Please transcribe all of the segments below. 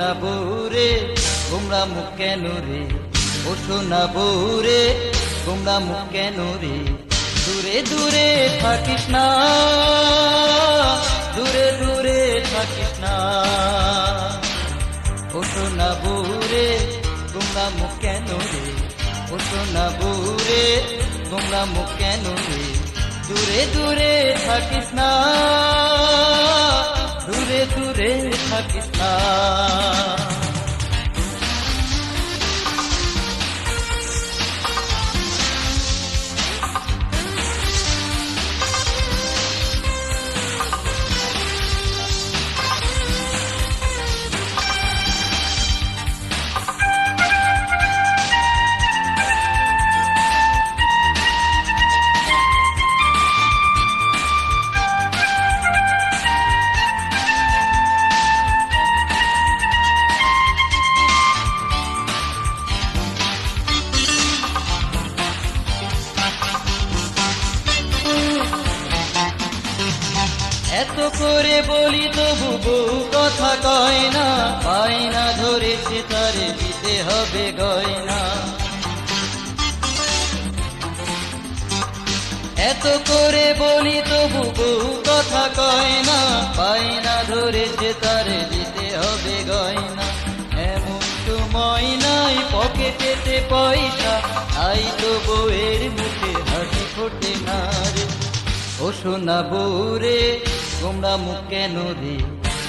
বৌরে গোমরা মুখ কেন রে? ও সোনা বৌরে গোমরা মুখ কেন রে? দূরে দূরে থাকিস না, দূরে দূরে থাকিস না। ও সোনা বৌরে গোমরা মুখ কেন রে? ও সোনা বৌরে গোমরা মুখ কেন রে? দূরে দূরে থাকিস না। দূরে এত করে বলি তবু বউ কথা কয় না। পাই না ধরেছে তারে দিতে হবে গয়না। এত করে বলি তবু বউ কথা কয় না। পাই না ধরেছে তারে দিতে হবে গয়না। এমন সময় নাই পকেটেতে পয়সা। তাই তো বউয়ের মুখে হাসি ফোটে না রে। ও সোনা বৌরে গোমরা মুখ কেন রে?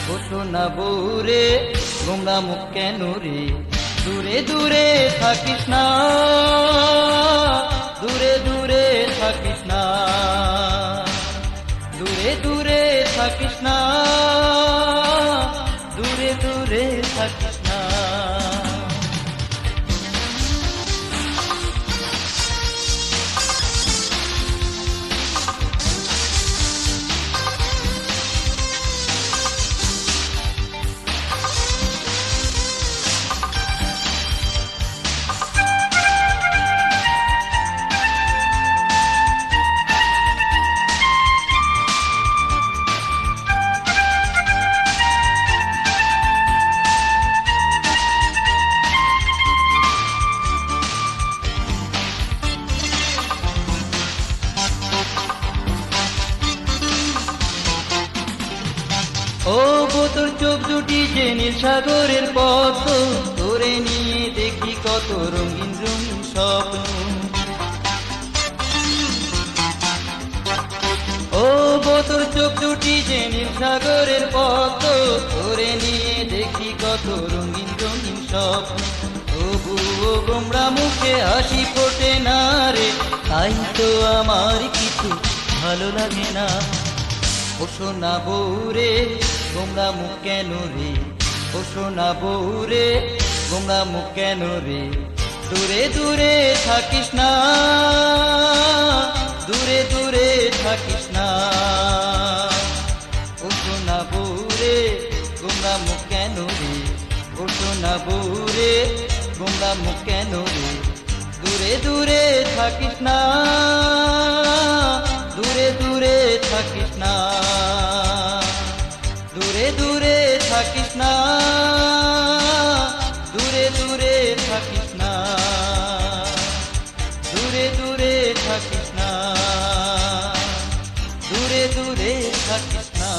না সোনা বৌরে গোমরা মুখ কেন দূরে দূরে থাকিস না, দূরে দূরে থাকিস না, দূরে দূরে থাকিস না, দূরে দূরে থাকিস ও বোতর চোখ দুটি যে নীল সাগরের পথ তোরে নিয়ে দেখি কত রঙিন রঙিন স্বপ্ন। ও বোতর চোখ দুটি যে নীল সাগরের পথ তোরে নিয়ে দেখি কত রঙিন রঙিন স্বপ্ন। তবুও গোমরা মুখে হাসি ফোটে না রে, তাই তো আমার কিছু ভালো লাগে না। ও সোনা বৌরে গোমরা মুখ কেন রে? ও সোনা বৌরে গোমরা মুখ কেন রে? দূরে দূরে থাকিস না, দূরে দূরে থাকিস না। সোনা বৌরে গোমরা মুখ কেন রে? ও সোনা বৌরে গোমরা মুখ কেন রে? দূরে দূরে থাকিস না। থাকিস না দূরে দূরে থাকিস না দূরে দূরে থাকিস না দূরে দূরে থাকিস না।